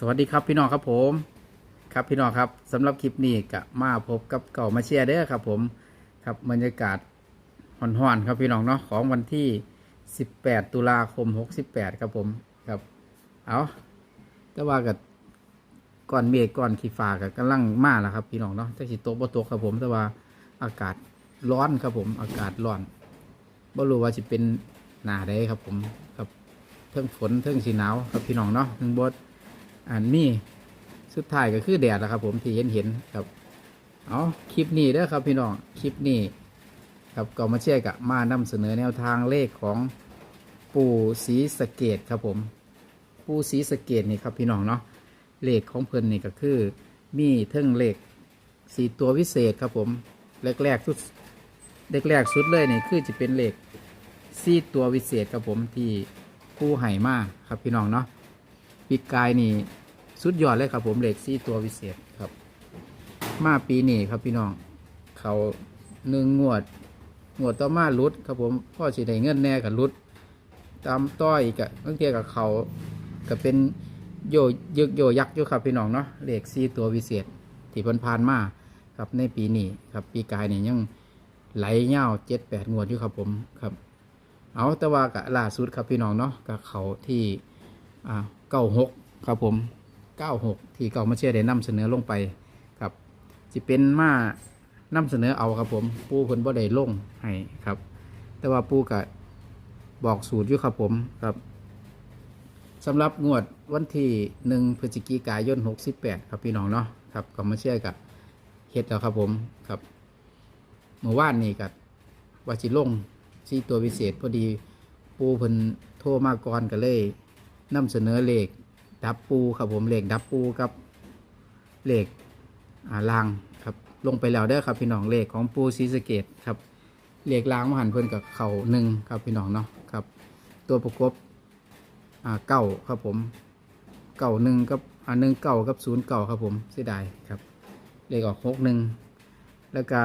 สวัสดีครับพี่น้องครับผม ครับพี่น้องครับสำหรับคลิปนี้ก็มาพบกับเก่ามาเชียร์เด้อครับ ผมครับบรรยากาศห่อนๆครับพี่น้องเนาะของวันที่ 18 ตุลาคม 68 ครับผมครับ เอาแต่ว่ากับก่อนเมฆก่อนขีฟ้ากับกำลังมาแล้วครับ พี่น้องเนาะจะสิโตกบ่ตกครับผม แต่ว่าอากาศร้อนครับผม อากาศร้อนบ่รู้ว่าจะเป็นหนาได้ครับผมครับเทิงฝนเทิงสีหนาวครับพี่น้องเนาะเทิงบด อันนี้สุดท้ายก็คือแดดแล้วครับ ผมที่เห็นเห็นครับเอาคลิปนี้เด้อครับ พี่น้องคลิปนี้ครับก็มาเชื่อกับมานำเสนอแนวทางเลขของปู่ศรีสะเกดครับ ผมปู่ศรีสะเกดนี่ครับ พี่น้องเนาะเลขของเพิ่นนี่ก็คือ มีเทิงเลขสี่ตัววิเศษครับผมแรกๆสุดแรกๆสุดเลยนี่คือจะเป็นเลขสี่ตัววิเศษครับผมที่ผู้ไห่มาครับพี่น้องเนาะ ปีกายนี่สุดยอดเลยครับผมเหล็กซี่ตัววิเศษครับ มาปีนี้ครับพี่น้อง เขาหนึ่งงวด งวดต่อมาลุดครับผมพ่อสิได้เงินแน่กับลุด ตามต้อยกับบางเทียกับเขาก็เป็นโยยึกโยยักอยู่ครับพี่น้องเนาะเหล็กซี่ตัววิเศษที่เพิ่นผ่านมาครับในปีนี้ครับ ปีกายนี่ยังไหลเง่าเจ็ดแปดงวดอยู่ครับผมครับ เอาแต่ว่ากับล่าสุดครับพี่น้องเนาะกับเขาที่อ่า เก้าหกครับผมเก้าหกที่เก่ามาเชื่อได้นำเสนอลงไปครับจะเป็นมานำเสนอเอาครับผม ปูเพิ่นบ่ได้ลงให้ครับ แต่ว่าปูก็บอกสูตรอยู่ครับผมครับสำหรับงวดวันที่หนึ่งพฤศจิกายนหกสิบแปดครับพี่น้องเนาะครับก็มาเชื่อกับเฮ็ดแล้วครับผมครับเมื่อวานนี้กับว่าจิลงซีตัวพิเศษพอดีปูเพิ่นโทรมาก่อนก็เลย นำเสนอเหลขดับปูครับผมเหลขดับปูกับเหลขอ่าลางครับลงไปแล้วเด้อครับพี่น้องเหลขของปูซีสเกตครับเหลขลางมหันเพิ่นกับเข่าหนึ่งครับพี่น้องเนาะครับ ตัวประกบเก้าครับผมเก้าหนึ่งกับอ่าหนึ่งเก้ากับศูนย์เก้าครับผมเสียดายครับเลขออกหกหนึ่งแล้วก็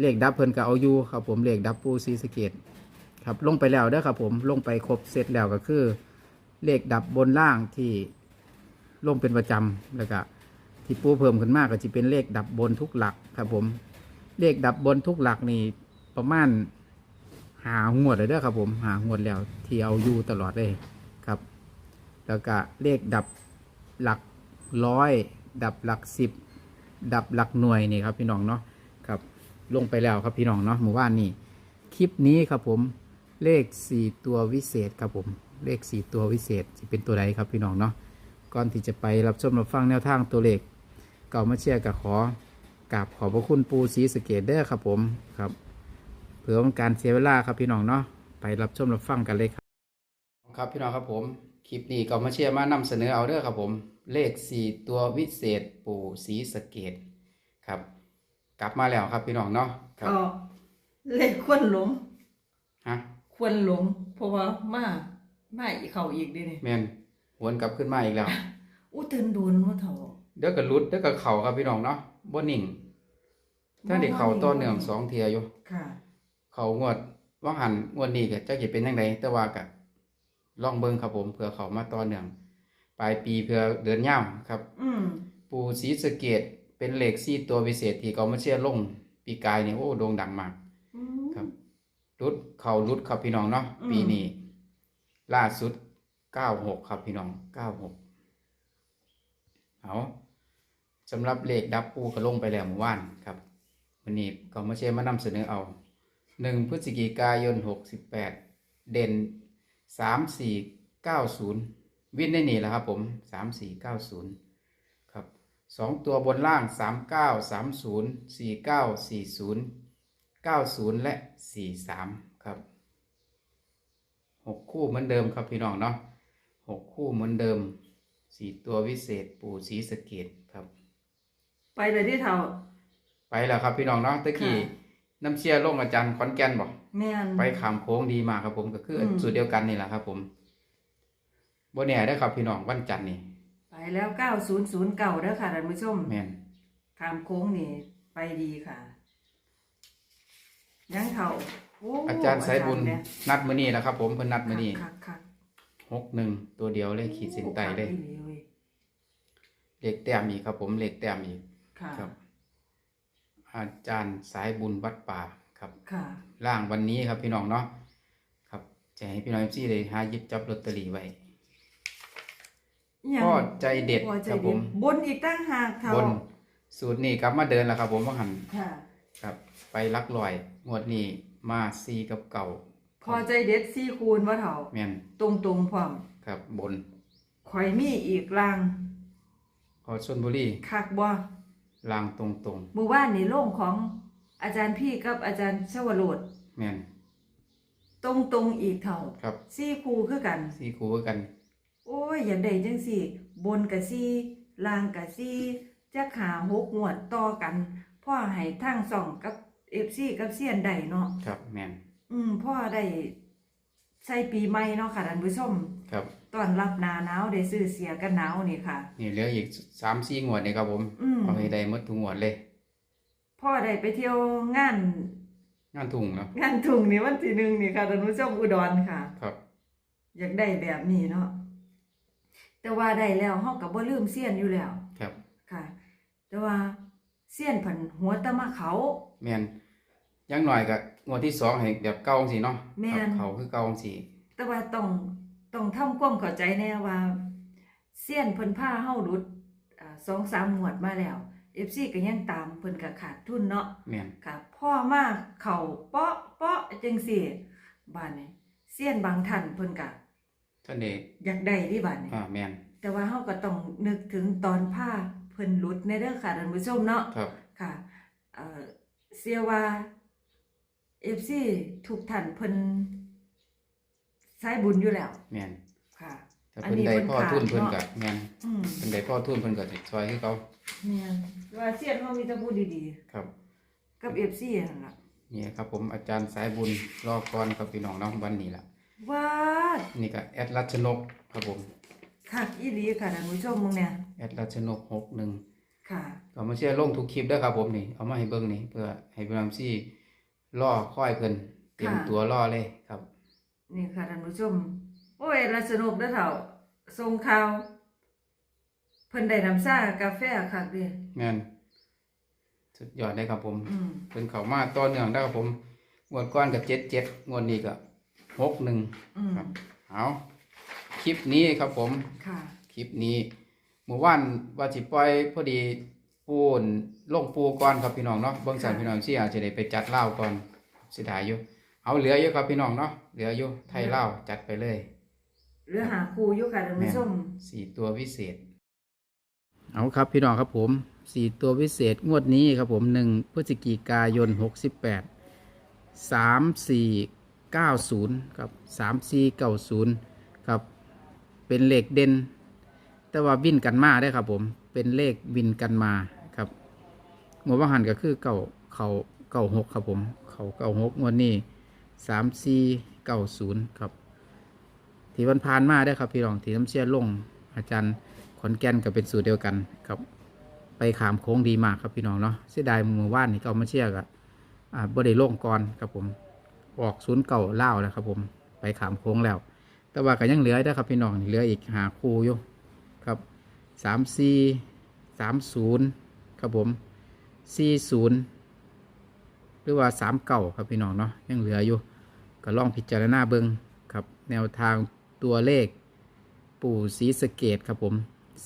เลขดับเพิ่นก็เอายูครับผมเลขดับปูซีสเกตครับลงไปแล้วเด้อครับผมลงไปครบเสร็จแล้วก็คือ เลขดับบนล่างที่ลงเป็นประจำแล้วก็ที่ปูเพิ่มขึ้นมากก็จะเป็นเลขดับบนทุกหลักครับผม เลขดับบนทุกหลักนี่ประมาณหาหวดเลยเด้อครับผมหาหวดแล้วที่เอาอยู่ตลอดเลยครับ แล้วก็เลขดับหลักร้อยดับหลักสิบดับหลักหน่วยนี่ครับพี่น้องเนาะครับ ลงไปแล้วครับพี่น้องเนาะหมู่บ้านนี่คลิปนี้ครับผมเลขสี่ตัววิเศษครับผม เลขสี่ตัววิเศษจะเป็นตัวใดครับพี่น้องเนาะก่อนที่จะไปรับชมรับฟังแนวทางตัวเลขเก่ามาเชียร์กับขอกราบขอบพระคุณปูสีสะเกตเด้อครับผมครับเพื่อเป็นการเสียเวลาครับพี่น้องเนาะไปรับชมรับฟังกันเลยครับ ครับพี่น้องครับผมคลิปนี้เก่ามาเชียร์มานำเสนอเอาเด้อครับผม เลขสี่ตัววิเศษปูสีสะเกตครับ กลับมาแล้วครับพี่น้องเนาะครับก็เลยควรหลงฮะควรหลงเพราะว่ามา มาอีกเขาอีกเดินี่แมนหวนกลับขึ้นมาอีกแล้ว อู้เตือนโดนว่าเถาเดี๋ยวก็หลุดเดี๋ยวก็เข่าครับพี่น้องเนาะบ่นิ่งถ้าเด็กเข่าต่อเนื่องสองเทียอยู่ ค่ะ เข่างวดว่าหันงวดนี้ก็จะสิเป็นยังไงแต่ว่าก็ลองเบิ่งครับผมเผื่อเขามาต่อเนื่องปลายปีเพื่อเดือนยาวครับ อืมปูศรีสะเกดเป็นเหล็กซี่ตัวพิเศษที่เขามาเชียร์ลงปีกายนี่โอ้โด่งดังมาก อืม ครับรุดเข่ารุดครับพี่น้องเนาะอืม ปีนี้ ล่าสุดเก้าหกครับพี่น้องเก้าหกเอาสำหรับเลขดับปูก็ลงไปแล้วเมื่อวานครับวันนี้ก็มาเชร์มานำเสนอเอาหนึ่งพฤศจิกายนหกสิบแปดเด่นสามสี่เก้าศูนย์วินได้หนีแหละครับผมสามสี่เก้าศูนย์ครับสองตัวบนล่างสามเก้าสามศูนย์สี่เก้าสี่ศูนย์90และ43ครับ 6คู่เหมือนเดิมครับพี่น้องเนาะ6คู่เหมือนเดิม4ตัววิเศษปู่สีสะเกตครับ ไปเลยที่เถาไปแล้วครับพี่น้องเนาะตะกี้ค่ะน้ำเชียร์ลงอาจารย์ขอนแก่นบอกแม่นไปขามโค้งดีมากครับผมก็คืออม สูตรเดียวกันนี่แหละครับ ผมบ่แน่ได้อครับพี่น้องวันจันทร์นี่ไปแล้วเก้าศูนย์ศูนย์เก่าเด้อค่ะท่านผู้ชมแม่นทามโค้งนี่ ไปดีค่ะ ยังเถาโอาจารย์สายบุญอาจารเนี่ยนัดมื้อนี้แหละครับ ผมเพิ่นนัดมื้อนี้คักคักหกหนึ่งตัวเดียวเลยขีดเส้นใต้เลยโอ้คักอีหว้เหล็กแต้มอีกครับ ผมเหล็กแต้มอีกค่ะครับ อาจารย์สายบุญวัดป่าครับค่ะร่างวันนี้ครับพี่น้องเนาะครับจะให้พี่น้องเอฟซีได้หาหยิบจับลอตเตอรี่ไว้อิหยังพ่อใจเด็ดพอใจครับผเด็ดมบนอีกตั้งหากเท่าบนสูตรนี้กลับมาเดินแล้วครับ ผมว่าหันค่ะครับ ไปลักลอยงวดนี้ มาซีกับเก่าพอใจเด็ดซี่คูณว่าเท่าแม่นตรงตรงๆพร้อมครับ บนข่อยมีอีกลางพอชนบุรีคักบ่ลางตรงตรงเมื่อวานนี่โล่งของอาจารย์พี่กับอาจารย์ชวโรดๆแม่นตรงตรงๆอีกเท่าครับซี่คูคือกัน ซีคูคือกันโอ้ยอย่างใดจังสี่ บนกะซี่ล่างกะซี่จะขาหกงวดต่อกันพ่อให้ทั้งสองกับ เอฟซีกับเซียนใดเนาะครับแม่นอืมพ่อได้ใส่ปีใหม่เนาะค่ะท่านผู้ชมครับตอนรับหนาหนาวได้ซื้อเสียกันหนาวนี่ค่ะ นี่เหลืออีกสามสี่งวดนี่ครับผมอืมเอาให้ได้หมดทุกงวดเลยพ่อได้ไปเที่ยวงาน งานทุ่งเนาะงานทุ่งนี่วันที่หนึ่งนี่ค่ะท่านผู้ชมอุดรค่ะ ครับ อยากได้แบบนี้เนาะแต่ว่าได้แล้วเฮาก็บ่ลืมเสี้ยนอยู่แล้วครับ ค่ะ แต่ว่าเสี้ยนผันหัวตะมาเขา แม่นอ ยังหน่อยก็งวดที่สองให้แบบเก่าสิเนาะแม่นครับเขาคือเก่าสิแต่ว่าต้องต้องทำความเข้าใจแน่ว่าเสี้ยนเพิ่นพาเฮาหลุดอ่าสองสามหมวดมาแล้ว FC ก็ยังตามเพิ่นก็ขาดทุนเนาะแม่นค่ะพ่อมาเข้าเปาะเปาะจังซี่บ้านนี้เสี้ยนบางท่านเพิ่นก็ท่านเด็กอยากได้ที่บ้านนี้ อ่าแม่นแต่ว่าเฮาก็ต้องนึกถึงตอนผ้าเพิ่นหลุดในเด้อค่ะท่านผู้ชมเนาะ ครับ ค่ะเอ่อเสียว่า FC ทุกท่านเพิ่นสายบุญอยู่แล้ว แม่นค่ะ ถ้าอันเพิ่นนี้ได้เพิ่นพ่อขาดทุนเพิ่นเนาะก็แม่นอืมเพิ่นได้พ่อทุนเพิ่นก็สิช่วยให้เขาแม่นว่าเสียนเฮามีแต่ผู้ดีครับ ๆ กับ FC นั่นล่ะนี่ครับผมอาจารย์สายบุญรอก่อนครับพี่น้องเน้องวันนี้ล่ะวาดนี่ก็แอดรัชนกครับผมคักอีหลีค่ะท่านผู้ชมมึงเนี่ยแอดรัชนกหกหนึ่งค่ะ ก็มาเชื่อลงทุกคลิปเด้อครับผมนี่เอามาให้เบิ่งนี่เพื่อให้พี่น้องซี่ ล่อค่อยเพิ่นเตรียมค่ะตัวล่อเลยครับ นี่ค่ะท่านผู้ชม โอ้ยละสนุกเด้อเฒ่าส่งข่าวเพิ่นได้น้ำชากาแฟคักเด้แม่นสุดยอดเลยครับผมอืมเพิ่นเข้ามาต่อเนื่องได้อครับผมงวดก่อนก็เจ็ดเจ็ดงวดนี้ก็หกหนึ่ง อืมครับ เอาคลิปนี้ครับผม ค่ะ คลิปนี้เมื่อวานว่าสิปล่อยพอดี ปูนลงปูก่อนครับพี่น้องเนาะเบิ่งสันค่ะพี่น้องที่อาจจะได้ไปจัดเหล้าก่อนเสียดายอยู่ เอาเหลืออยู่ครับพี่น้องเนาะเหลืออยู่ไทยเหล้าจัดไปเลยหรือหาครูอยู่ค่ะท่านผู้ชมสี่ตัววิเศษ เอาครับพี่น้องครับผมสี่ตัววิเศษงวดนี้ครับผมหนึ่งพฤศจิกายนหกสิบแปดสามสี่เก้าศูนย์ครับสามสี่เก้าศูนย์ครับ เป็นเลขเด่นแต่ว่าวินกันมาได้อครับผมเป็นเลขวินกันมาครับ งวดว่าหันก็คือเก่าเขาเก่าหกครับผม เขาเก่าหกงวดนี้สามสี่เก้าศูนย์ครับที่วันผ่านมาได้ครับพี่น้องที่น้ำเชี่ยลง อาจารย์ขอนแก่นก็เป็นสูตรเดียวกันครับ ไปขามโค้งดีมากครับพี่น้องเนาะเสียดายมือว่านนี่ก็เอามาเชี่ยกับอ่าบ่ได้ลงก่อนครับผม ออกศูนย์เก่าเล่าแล้วครับผม ไปขามโค้งแล้ว แต่ว่าก็ยังเหลือได้ครับพี่น้องเหลืออีกหาคู่อยู่ครับสามสี่สามศูนย์ครับผม สี่ศูนย์หรือว่าสามเก่าครับพี่น้องเนาะยังเหลืออยู่ ก็ลองพิจารณาเบิงครับแนวทางตัวเลข ปู่ศรีสเกตครับผม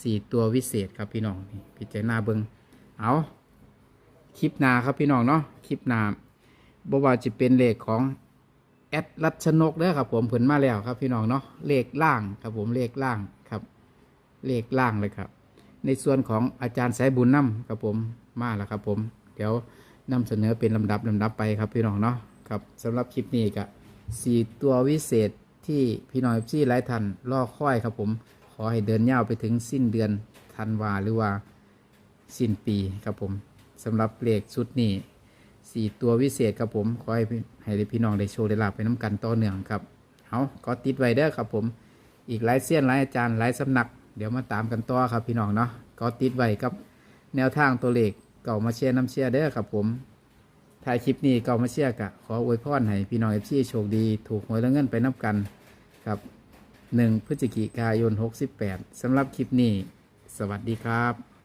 สี่ตัววิเศษครับพี่น้องพิจารณาเบิงเอาคลิปหนาครับพี่น้องเนาะคลิปหนาบว่าจะเป็นเลขของแอดรัชนกเด้อครับผมเพิ่นมาแล้วครับพี่น้องเนาะเลขล่างครับผมเลขล่างครับ เลขล่างเลยครับ ในส่วนของอาจารย์สายบุญน้ำครับผม มาแล้วครับ ผม เดี๋ยวนำเสนอเป็นลำดับลำดับไปครับพี่น้องเนาะครับสำหรับคลิปนี้ก็สี่ตัววิเศษที่พี่น้องที่หลายท่านรอค่อยครับ ผม ขอให้เดินยาวไปถึงสิ้นเดือนธันวาหรือว่าสิ้นปีครับผมสำหรับเลขชุดนี้สี่ตัววิเศษครับผมขอให้พี่ให้พี่น้องได้โชว์ได้ลาบไปน้ำกันต่อเนื่องครับเอาก็ติดไว้เด้อครับผมอีกหลายเสี้ยนหลายอาจารย์หลายสำนัก เดี๋ยวมาตามกันต่อครับพี่น้องเนาะก็ติดไว้กับแนวทางตัวเลข เก่ามาเชียร์น้ำเชียร์เด้อครับผมถ่ายคลิปนี้เก่ามาเชียร์กะขออวยพรให้พี่น้องเอฟซีโชคดี ถูกหวยและเงินไปนับกันครับหนึ่งพฤศจิกายน 68สำหรับคลิปนี้ สวัสดีครับ